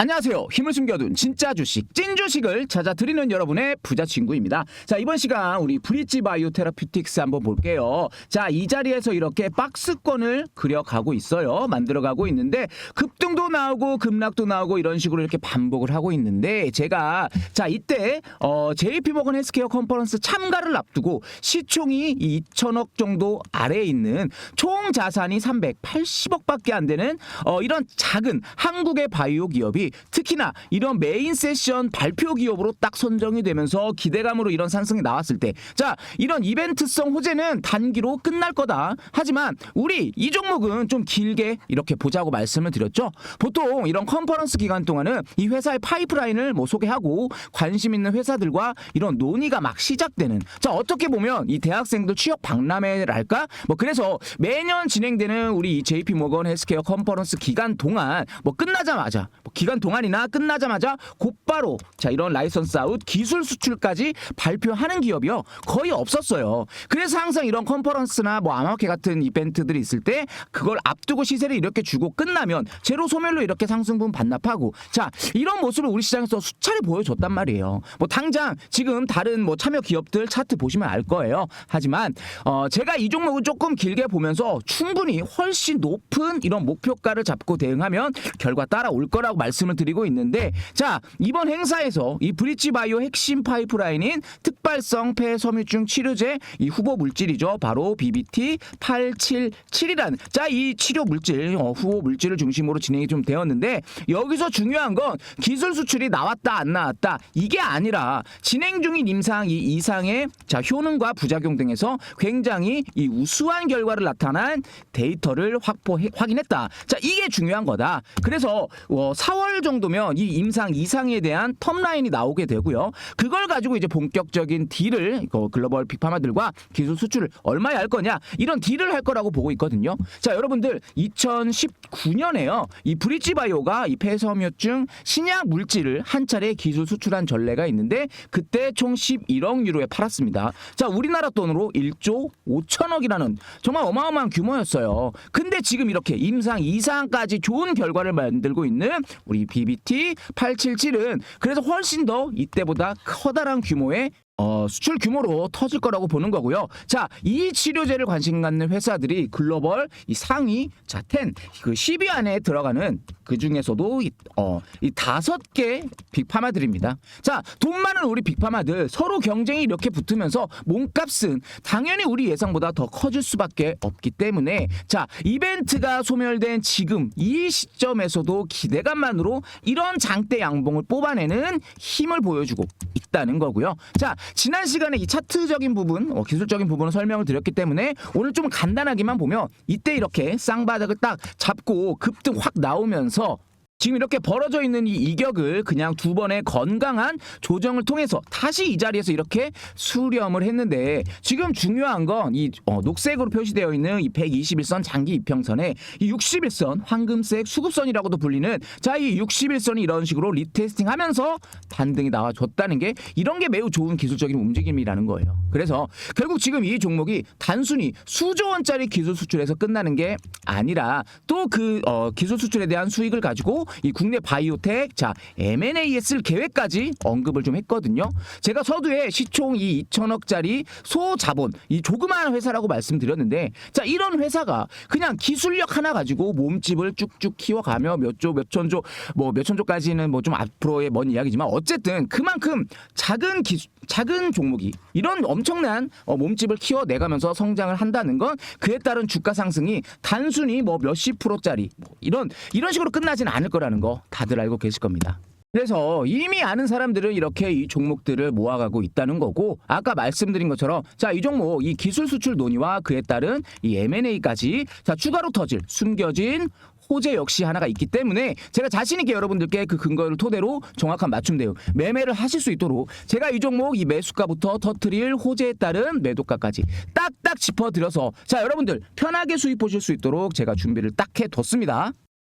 안녕하세요. 힘을 숨겨둔 진짜 주식, 찐 주식을 찾아드리는 여러분의 부자 친구입니다. 자, 이번 시간 우리 브릿지 바이오 테라피틱스 한번 볼게요. 자, 이 자리에서 이렇게 박스권을 그려가고 있어요. 만들어가고 있는데 급등도 나오고 급락도 나오고 이런 식으로 이렇게 반복을 하고 있는데 제가 자, 이때 어, JP 모건 헬스케어 컨퍼런스 참가를 앞두고 시총이 2천억 정도 아래에 있는 총 자산이 380억밖에 안 되는 어, 이런 작은 한국의 바이오 기업이 특히나 이런 메인 세션 발표 기업으로 딱 선정이 되면서 기대감으로 이런 상승이 나왔을 때. 자 이런 이벤트성 호재는 단기로 끝날 거다. 하지만 우리 이 종목은 좀 길게 이렇게 보자고 말씀을 드렸죠. 보통 이런 컨퍼런스 기간 동안은 이 회사의 파이프라인을 뭐 소개하고 관심 있는 회사들과 이런 논의가 막 시작되는. 자 어떻게 보면 이 대학생들 취업 박람회랄까? 뭐 그래서 매년 진행되는 우리 이 JP 모건 헬스케어 컨퍼런스 기간 동안 뭐 끝나자마자 뭐 기간 동안이나 끝나자마자 곧바로 자 이런 라이선스 아웃 기술 수출까지 발표하는 기업이요 거의 없었어요. 그래서 항상 이런 컨퍼런스나 뭐 아마케 같은 이벤트들이 있을 때 그걸 앞두고 시세를 이렇게 주고 끝나면 제로 소멸로 이렇게 상승분 반납하고 자 이런 모습을 우리 시장에서 수차례 보여줬단 말이에요. 뭐 당장 지금 다른 뭐 참여 기업들 차트 보시면 알 거예요. 하지만 어 제가 이 종목은 조금 길게 보면서 충분히 훨씬 높은 이런 목표가를 잡고 대응하면 결과 따라올 거라고 말 씀을 드리고 있는데 자 이번 행사에서 이 브릿지 바이오 핵심 파이프라인인 특발성 폐섬유증 치료제 이 후보 물질이죠 바로 BBT 877이라는 자이 치료 물질 어, 후보 물질을 중심으로 진행이 좀 되었는데 여기서 중요한 건 기술 수출이 나왔다 안 나왔다 이게 아니라 진행 중인 임상 이 이상의 자 효능과 부작용 등에서 굉장히 이 우수한 결과를 나타난 데이터를 확보 확인했다. 자 이게 중요한 거다. 그래서 어, 4월 정도면 이 임상 이상에 대한 텀라인이 나오게 되고요. 그걸 가지고 이제 본격적인 딜을 그 글로벌 빅파마들과 기술 수출을 얼마에 할 거냐 이런 딜을 할 거라고 보고 있거든요. 자 여러분들 2019년에요. 이 브릿지 바이오가 이 폐섬유증 신약 물질을 한 차례 기술 수출한 전례가 있는데 그때 총 11억 유로에 팔았습니다. 자 우리나라 돈으로 1조 5천억이라는 정말 어마어마한 규모였어요. 근데 지금 이렇게 임상 이상까지 좋은 결과를 만들고 있는 우리 BBT 877은 그래서 훨씬 더 이때보다 커다란 규모의 어, 수출 규모로 터질 거라고 보는 거고요. 자, 이 치료제를 관심 갖는 회사들이 글로벌 이 상위 자, 10, 그 10위 안에 들어가는 그 중에서도 이, 어, 이 다섯 개 빅파마들입니다. 자, 돈 많은 우리 빅파마들 서로 경쟁이 이렇게 붙으면서 몸값은 당연히 우리 예상보다 더 커질 수밖에 없기 때문에 자, 이벤트가 소멸된 지금 이 시점에서도 기대감만으로 이런 장대 양봉을 뽑아내는 힘을 보여주고 있다는 거고요. 자, 지난 시간에 이 차트적인 부분, 어, 기술적인 부분을 설명을 드렸기 때문에 오늘 좀 간단하게만 보면 이때 이렇게 쌍바닥을 딱 잡고 급등 확 나오면서 지금 이렇게 벌어져 있는 이 이격을 그냥 두 번의 건강한 조정을 통해서 다시 이 자리에서 이렇게 수렴을 했는데 지금 중요한 건 이 녹색으로 표시되어 있는 이 121선 장기 이평선에 이 61선 황금색 수급선이라고도 불리는 자 이 61선이 이런 식으로 리테스팅 하면서 반등이 나와줬다는 게 이런 게 매우 좋은 기술적인 움직임이라는 거예요. 그래서 결국 지금 이 종목이 단순히 수조 원짜리 기술 수출에서 끝나는 게 아니라 또그 기술 수출에 대한 수익을 가지고 이 국내 바이오텍 자 M&A에 쓸 계획까지 언급을 좀 했거든요. 제가 서두에 시총 이 2천억짜리 소자본 이 조그마한 회사라고 말씀드렸는데 자 이런 회사가 그냥 기술력 하나 가지고 몸집을 쭉쭉 키워가며 몇 조 몇천조 뭐 몇천조까지는 뭐 좀 앞으로의 먼 이야기지만 어쨌든 그만큼 작은 기술 작은 종목이 이런 엄청난 어, 몸집을 키워내가면서 성장을 한다는 건 그에 따른 주가 상승이 단순히 뭐 몇십 프로짜리 뭐 이런 이런 식으로 끝나진 않을 거 라는 거 다들 알고 계실 겁니다. 그래서 이미 아는 사람들은 이렇게 이 종목들을 모아가고 있다는 거고 아까 말씀드린 것처럼 자 이 종목 이 기술 수출 논의와 그에 따른 이 M&A까지 자 추가로 터질 숨겨진 호재 역시 하나가 있기 때문에 제가 자신 있게 여러분들께 그 근거를 토대로 정확한 맞춤 대응 매매를 하실 수 있도록 제가 이 종목 이 매수가부터 터트릴 호재에 따른 매도가까지 딱딱 짚어드려서 자 여러분들 편하게 수익 보실 수 있도록 제가 준비를 딱 해뒀습니다.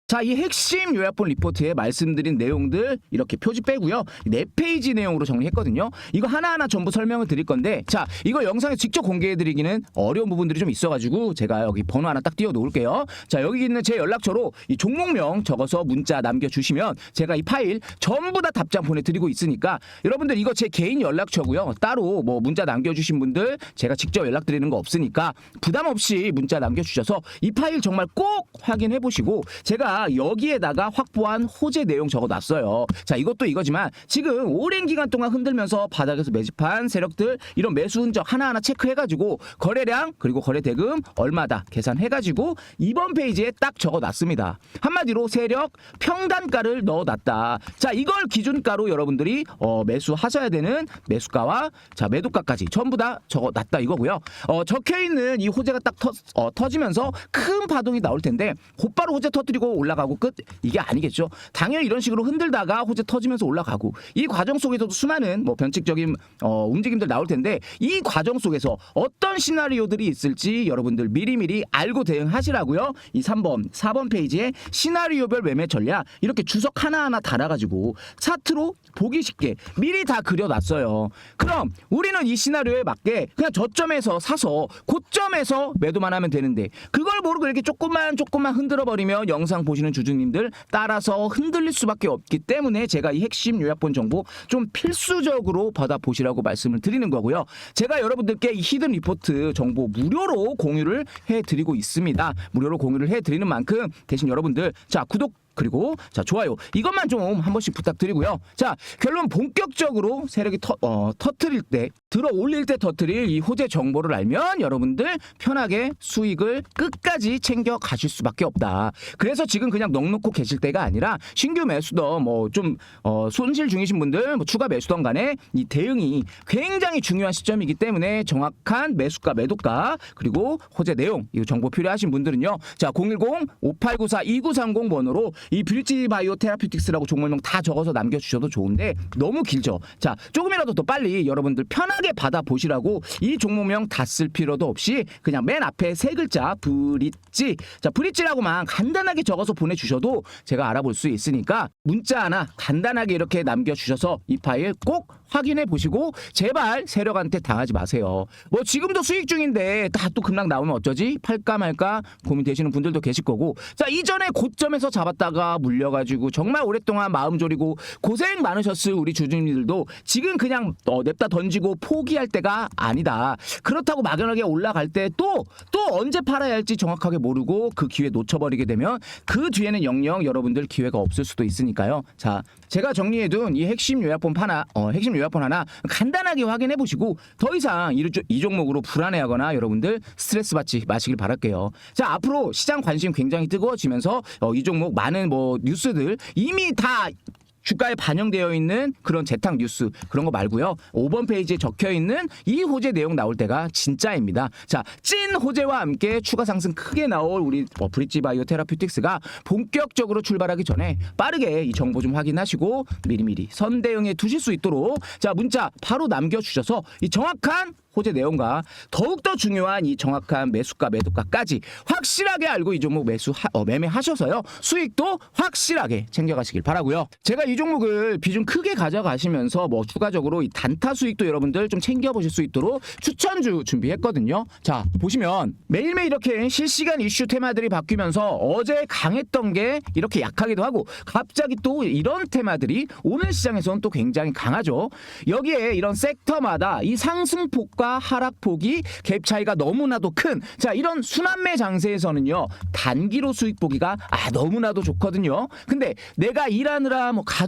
자, 이 핵심 요약본 리포트에 말씀드린 내용들 이렇게 표지 빼고요. 네 페이지 내용으로 정리했거든요. 이거 하나하나 전부 설명을 드릴 건데, 자, 이거 영상에 직접 공개해 드리기는 어려운 부분들이 좀 있어 가지고 제가 여기 번호 하나 딱 띄워 놓을게요. 자, 여기 있는 제 연락처로 이 종목명 적어서 문자 남겨 주시면 제가 이 파일 전부 다 답장 보내 드리고 있으니까 여러분들 이거 제 개인 연락처고요. 따로 뭐 문자 남겨 주신 분들 제가 직접 연락 드리는 거 없으니까 부담 없이 문자 남겨 주셔서 이 파일 정말 꼭 확인해 보시고 여기에다가 확보한 호재 내용 적어놨어요. 자 이것도 이거지만 지금 오랜 기간 동안 흔들면서 바닥에서 매집한 세력들 이런 매수 흔적 하나하나 체크해가지고 거래량 그리고 거래 대금 얼마다 계산해가지고 이번 페이지에 딱 적어놨습니다. 한마디로 세력 평단가를 넣어놨다. 자 이걸 기준가로 여러분들이 어, 매수하셔야 되는 매수가와 자 매도가까지 전부 다 적어놨다 이거고요. 어, 적혀 있는 이 호재가 딱 터, 어, 터지면서 큰 파동이 나올 텐데 곧바로 호재 터뜨리고 올라 가고 끝 이게 아니겠죠. 당연히 이런 식으로 흔들다가 호재 터지면서 올라가고 이 과정 속에서도 수많은 뭐 변칙적인 어, 움직임들 나올 텐데 이 과정 속에서 어떤 시나리오들이 있을지 여러분들 미리미리 알고 대응하시라고요. 이 3번, 4번 페이지에 시나리오별 매매 전략 이렇게 주석 하나하나 달아가지고 차트로 보기 쉽게 미리 다 그려놨어요. 그럼 우리는 이 시나리오에 맞게 그냥 저점에서 사서 고점에서 매도만 하면 되는데 그걸 모르고 이렇게 조금만 조금만 흔들어 버리면 영상 보시 는 주주님들 따라서 흔들릴 수밖에 없기 때문에 제가 이 핵심 요약본 정보 좀 필수적으로 받아 보시라고 말씀을 드리는 거고요. 제가 여러분들께 이 히든 리포트 정보 무료로 공유를 해 드리고 있습니다. 무료로 공유를 해 드리는 만큼 대신 여러분들 자 구독 그리고 자 좋아요 이것만 좀 한 번씩 부탁드리고요. 자 결론 본격적으로 세력이 터, 어, 터트릴 때 들어 올릴 때 터트릴 이 호재 정보를 알면 여러분들 편하게 수익을 끝까지 챙겨 가실 수밖에 없다. 그래서 지금 그냥 넉넉고 계실 때가 아니라 신규 매수든 뭐좀 어, 손실 중이신 분들 뭐 추가 매수든 간에 이 대응이 굉장히 중요한 시점이기 때문에 정확한 매수가 매도가 그리고 호재 내용 이 정보 필요하신 분들은요. 자 010-5894-2930 번호로 이 뷰티 바이오 테라피틱스라고 종목명 다 적어서 남겨주셔도 좋은데 너무 길죠. 자 조금이라도 더 빨리 여러분들 편하게 받아 보시라고 이 종목명 다 쓸 필요도 없이 그냥 맨 앞에 세 글자 브릿지 자 브릿지라고만 간단하게 적어서 보내주셔도 제가 알아볼 수 있으니까 문자 하나 간단하게 이렇게 남겨주셔서 이 파일 꼭 확인해 보시고 제발 세력한테 당하지 마세요. 뭐 지금도 수익 중인데 다 또 급락 나오면 어쩌지? 팔까 말까 고민되시는 분들도 계실 거고 자 이전에 고점에서 잡았다가 물려가지고 정말 오랫동안 마음 졸이고 고생 많으셨을 우리 주주님들도 지금 그냥 어, 냅다 던지고 포기할 때가 아니다. 그렇다고 막연하게 올라갈 때또또 언제 팔아야 할지 정확하게 모르고 그 기회 놓쳐버리게 되면 그 뒤에는 영영 여러분들 기회가 없을 수도 있으니까요. 자 제가 정리해둔 이 핵심 요약본 하나 어, 핵심 요약본 하나 간단하게 확인해 보시고 더 이상 이, 조- 이 종목으로 불안해하거나 여러분들 스트레스 받지 마시길 바랄게요. 자 앞으로 시장 관심 굉장히 뜨거워지면서 어, 이 종목 많은 뭐 뉴스들 이미 다 주가에 반영되어 있는 그런 재탕 뉴스 그런 거 말고요. 5번 페이지에 적혀 있는 이 호재 내용 나올 때가 진짜입니다. 자, 찐 호재와 함께 추가 상승 크게 나올 우리 어, 브릿지 바이오 테라퓨틱스가 본격적으로 출발하기 전에 빠르게 이 정보 좀 확인하시고 미리미리 선대응해 두실 수 있도록 자, 문자 바로 남겨 주셔서 이 정확한 호재 내용과 더욱더 중요한 이 정확한 매수가 매도가까지 확실하게 알고 이 종목 매수 하- 어, 매매하셔서요 수익도 확실하게 챙겨가시길 바라고요. 제가 이 종목을 비중 크게 가져가시면서 뭐 추가적으로 이 단타 수익도 여러분들 좀 챙겨보실 수 있도록 추천주 준비했거든요. 자 보시면 매일매일 이렇게 실시간 이슈 테마들이 바뀌면서 어제 강했던 게 이렇게 약하기도 하고 갑자기 또 이런 테마들이 오늘 시장에서는 또 굉장히 강하죠. 여기에 이런 섹터마다 이 상승폭과 하락폭이 갭 차이가 너무나도 큰 자 이런 순환매 장세에서는요 단기로 수익 보기가 아 너무나도 좋거든요. 근데 내가 일하느라 뭐 가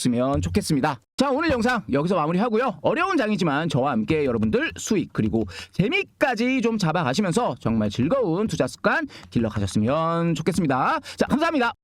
셨으면 좋겠습니다. 자 오늘 영상 여기서 마무리하고요. 어려운 장이지만 저와 함께 여러분들 수익 그리고 재미까지 좀 잡아가시면서 정말 즐거운 투자 습관 길러 가셨으면 좋겠습니다. 자 감사합니다.